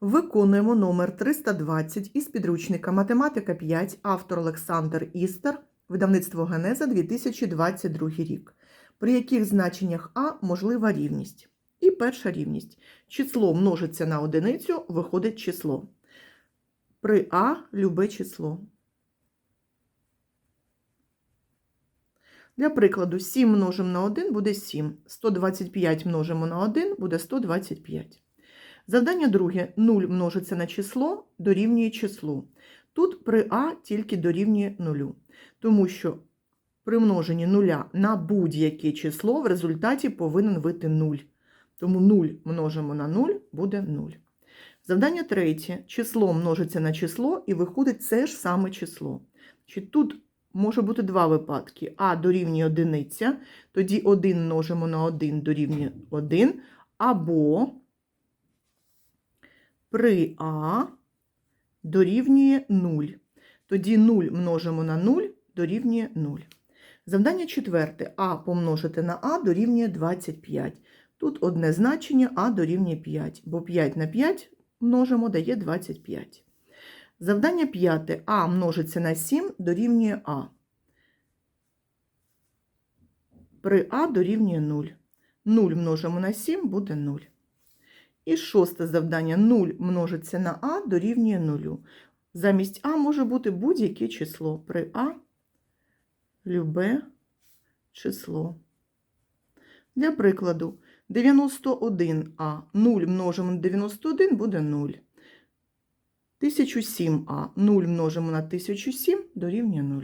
Виконуємо номер 320 із підручника Математика 5, автор Олександр Істер, видавництво Генеза 2022 рік. При яких значеннях А можлива рівність? І перша рівність. Число множиться на одиницю, виходить число. При А любе число. Для прикладу, 7 множимо на 1 буде 7. 125 множимо на 1 буде 125. Завдання друге. 0 множиться на число, дорівнює числу. Тут при А тільки дорівнює 0. Тому що при множенні нуля на будь-яке число в результаті повинен вийти 0. Тому 0 множимо на 0 буде 0. Завдання третє. Число множиться на число і виходить це ж саме число. Чи тут може бути два випадки. А дорівнює одиниця, тоді 1 множимо на 1 дорівнює 1, або при А дорівнює 0. Тоді 0 множимо на 0 дорівнює 0. Завдання четверте. А помножити на А дорівнює 25. Тут одне значення А дорівнює 5, бо 5 на 5 множимо дає 25. Завдання п'яте. А множиться на 7 дорівнює А. При А дорівнює 0. 0 множимо на 7 буде 0. І шосте завдання 0 множиться на А дорівнює 0. Замість А може бути будь-яке число. При А любе число. Для прикладу, 91А 0 множимо на 91 буде 0. 1007А 0 множимо на 1007 дорівнює 0.